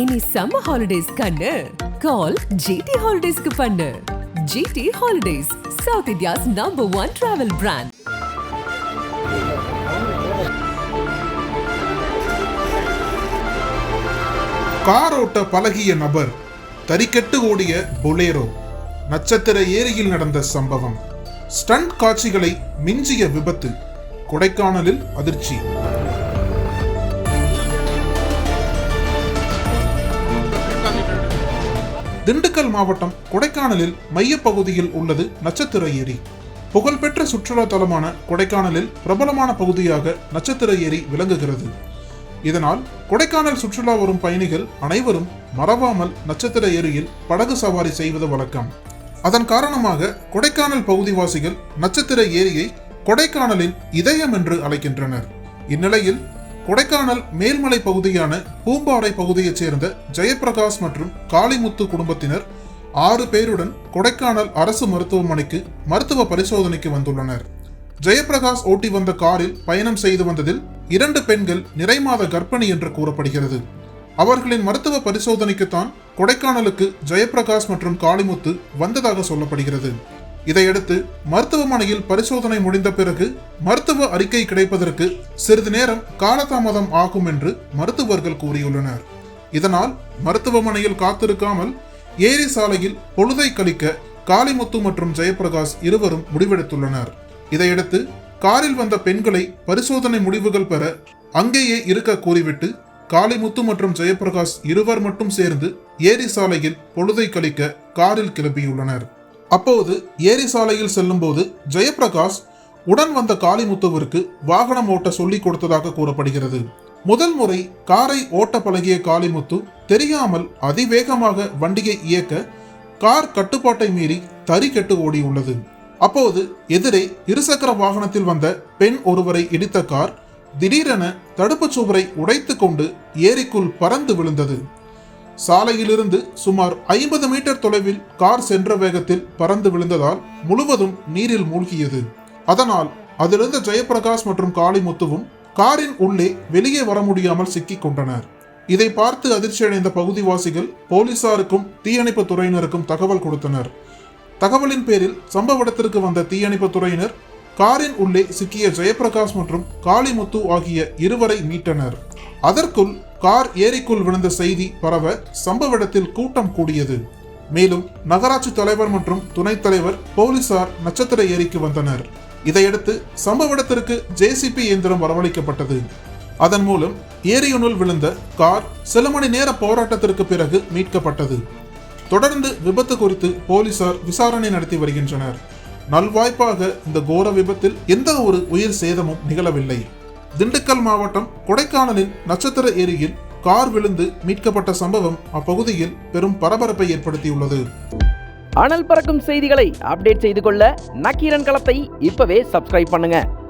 Any summer holidays கண்ணு. கால் GT ஹாலிடேஸ்க்கு பண்ணு. GT holidays south India's number one travel brand car ஓட்ட பழகிய நபர் தறிக்கெட்டு ஓடிய பொலேரோ நட்சத்திர ஏரியில் நடந்த சம்பவம். ஸ்டண்ட் காட்சிகளை மிஞ்சிய விபத்து கொடைக்கானலில் அதிர்ச்சி. திண்டுக்கல் மாவட்டம் கொடைக்கானலில் மையப்பகுதியில் உள்ளது நட்சத்திர ஏரி. புகழ்பெற்ற சுற்றுலா தலமான கொடைக்கானலில் பிரபலமான பகுதியாக நட்சத்திர ஏரி விளங்குகிறது. இதனால் கொடைக்கானல் சுற்றுலா வரும் பயணிகள் அனைவரும் மறவாமல் நட்சத்திர ஏரியில் படகு சவாரி செய்வது வழக்கம். அதன் காரணமாக கொடைக்கானல் பகுதிவாசிகள் நட்சத்திர ஏரியை கொடைக்கானலின் இதயம் என்று அழைக்கின்றனர். இந்நிலையில் கொடைக்கானல் மேல்மலை பகுதியான பூம்பாறை பகுதியைச் சேர்ந்த ஜெயபிரகாஷ் மற்றும் காளிமுத்து குடும்பத்தினர் ஆறு பேருடன் கொடைக்கானல் அரசு மருத்துவமனைக்கு மருத்துவ பரிசோதனைக்கு வந்துள்ளனர். ஜெயபிரகாஷ் ஓட்டி வந்த காரில் பயணம் செய்து வந்ததில் இரண்டு பெண்கள் நிறைமாத கர்ப்பிணி என்று கூறப்படுகிறது. அவர்களின் மருத்துவ பரிசோதனைக்குத்தான் கொடைக்கானலுக்கு ஜெயபிரகாஷ் மற்றும் காளிமுத்து வந்ததாக சொல்லப்படுகிறது. இதையடுத்து மருத்துவமனையில் பரிசோதனை முடிந்த பிறகு மருத்துவ அறிக்கை கிடைப்பதற்கு சிறிது நேரம் காலதாமதம் ஆகும் என்று மருத்துவர்கள் கூறியுள்ளனர். இதனால் மருத்துவமனையில் காத்திருக்காமல் ஏரி சாலையில் பொழுதை கழிக்க காளிமுத்து மற்றும் ஜெயப்பிரகாஷ் இருவரும் முடிவெடுத்துள்ளனர். இதையடுத்து காரில் வந்த பெண்களை பரிசோதனை முடிவுகள் பெற அங்கேயே இருக்க கூறிவிட்டு காளிமுத்து மற்றும் ஜெயப்பிரகாஷ் இருவர் மட்டும் சேர்ந்து ஏரி சாலையில் பொழுதை கழிக்க காரில் கிளம்பியுள்ளனர். அப்போது ஏரி சாலையில் செல்லும்போது ஜெயப்பிரகாஷ் உடன் வந்த காளிமுத்துவிற்கு வாகனம் ஓட்ட சொல்லிக் கொடுத்ததாக கூறப்படுகிறது. முதல் முறை காரை ஓட்ட பழகிய காளிமுத்து தெரியாமல் அதிவேகமாக வண்டியை இயக்க கார் கட்டுப்பாட்டை மீறி தறி கெட்டு ஓடியுள்ளது. அப்போது எதிரே இருசக்கர வாகனத்தில் வந்த பெண் ஒருவரை இடித்த கார் திடீரென தடுப்புச் சுவரை உடைத்து கொண்டு ஏரிக்குள் பறந்து விழுந்தது. சாலையிலிருந்து சுமார் ஐம்பது மீட்டர் தொலைவில் கார் சென்ற வேகத்தில் பறந்து விழுந்ததால் முழுவதும் நீரில் மூழ்கியது. அதனால் அதிலிருந்த ஜெயப்பிரகாஷ் மற்றும் காளிமுத்துவும் காரின் உள்ளே வெளியே வர முடியாமல் சிக்கிக் கொண்டனர். இதை பார்த்து அதிர்ச்சியடைந்த பகுதிவாசிகள் போலீசாருக்கும் தீயணைப்பு துறையினருக்கும் தகவல் கொடுத்தனர். தகவலின் பேரில் சம்பவ இடத்திற்கு வந்த தீயணைப்பு துறையினர் காரின் உள்ளே சிக்கிய ஜெயப்பிரகாஷ் மற்றும் காளிமுத்து ஆகிய இருவரை மீட்டனர். அதற்குள் கார் ஏரிக்குள் விழுந்த செய்தி பரவ சம்பவ இடத்தில் கூட்டம் கூடியது. மேலும் நகராட்சி தலைவர் மற்றும் துணைத் தலைவர் போலீசார் நட்சத்திர ஏரிக்கு வந்தனர். இதையடுத்து சம்பவ இடத்திற்கு ஜேசிபி இயந்திரம் வரவழைக்கப்பட்டது. அதன் மூலம் ஏரியுனுள் விழுந்த கார் சில மணி நேர போராட்டத்திற்கு பிறகு மீட்கப்பட்டது. தொடர்ந்து விபத்து குறித்து போலீசார் விசாரணை நடத்தி வருகின்றனர். நல்வாய்ப்பாக இந்த கோர விபத்தில் எந்த ஒரு உயிர் சேதமும் நிகழவில்லை. திண்டுக்கல் மாவட்டம் கொடைக்கானலின் நட்சத்திர ஏரியில் கார் விழுந்து மீட்கப்பட்ட சம்பவம் அப்பகுதியில் பெரும் பரபரப்பை ஏற்படுத்தியுள்ளது. அனல் பறக்கும் செய்திகளை அப்டேட் செய்து கொள்ள நக்கீரன் களத்தை இப்பவே சப்ஸ்கிரைப் பண்ணுங்க.